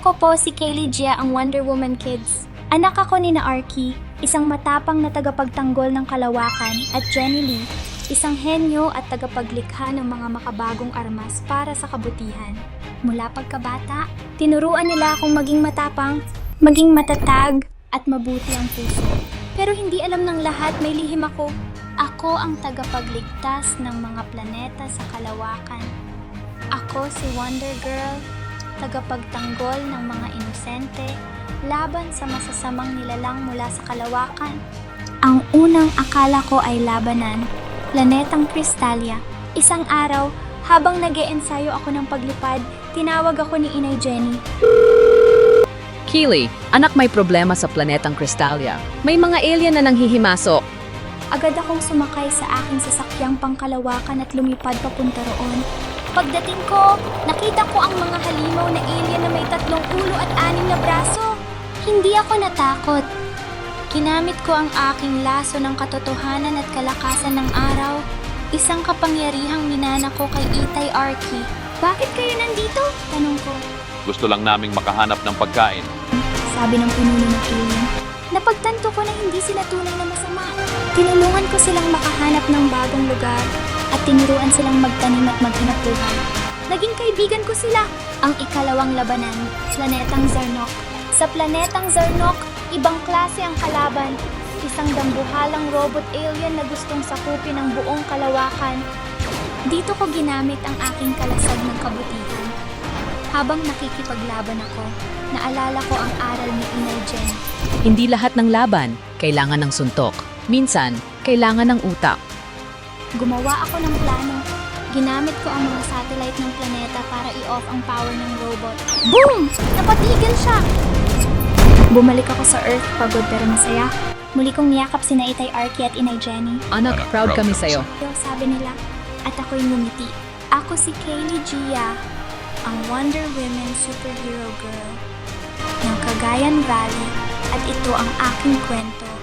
ako po si Kaylee Gia ang Wonder Woman Kids. Anak ako ni na Arky, isang matapang na tagapagtanggol ng kalawakan at Jenny Lee, isang henyo at tagapaglikha ng mga makabagong armas para sa kabutihan. Mula pagkabata, tinuruan nila akong maging matapang, maging matatag, at mabuti ang puso. Pero hindi alam ng lahat may lihim ako. Ako ang tagapagligtas ng mga planeta sa kalawakan. Ako si Wonder Girl, tagapagtanggol ng mga inosente laban sa masasamang nilalang mula sa kalawakan. Ang unang akala ko ay labanan, planetang Crystallia. Isang araw, habang nag ensayo ako ng paglipad, tinawag ako ni Inay Jenny. Keely, anak may problema sa planetang Crystallia. May mga alien na nanghihimasok. Agad akong sumakay sa aking sasakyang pangkalawakan at lumipad papunta roon. Pagdating ko, nakita ko ang mga halimaw na alien na may tatlong ulo at anim na braso. Hindi ako natakot. Ginamit ko ang aking laso ng katotohanan at kalakasan ng araw. Isang kapangyarihang minana ko kay Itay Arky. Bakit kayo nandito? Tanong ko. Gusto lang naming makahanap ng pagkain. Sabi ng pinuno ng alien. Napagtanto ko na hindi sila tunay na masama. Tinulungan ko silang makahanap ng bagong lugar at tinuruan silang magtanim at maghanap buhay. Naging kaibigan ko sila. Ang ikalawang labanan, Planetang Zarnok. Sa Planetang Zarnok, ibang klase ang kalaban. Isang dambuhalang robot alien na gustong sakupin ang buong kalawakan. Dito ko ginamit ang aking kalasag ng kabutihan. Habang nakikipaglaban ako, naalala ko ang aral ni Inay Jen. Hindi lahat ng laban kailangan ng suntok. Minsan, kailangan ng utak. Gumawa ako ng plano. Ginamit ko ang mga satellite ng planeta para i-off ang power ng robot. Boom! Napatigil siya! Bumalik ako sa Earth, pagod pero masaya. Muli kong niyakap si Itay Arky at Inay Jenny. Anak, proud proud kami kami sa'yo. Yo, sabi nila. At ako'y ngumiti. Ako si Kaylee Gia, ang Wonder Woman Superhero Girl ng Cagayan Valley at ito ang aking kwento.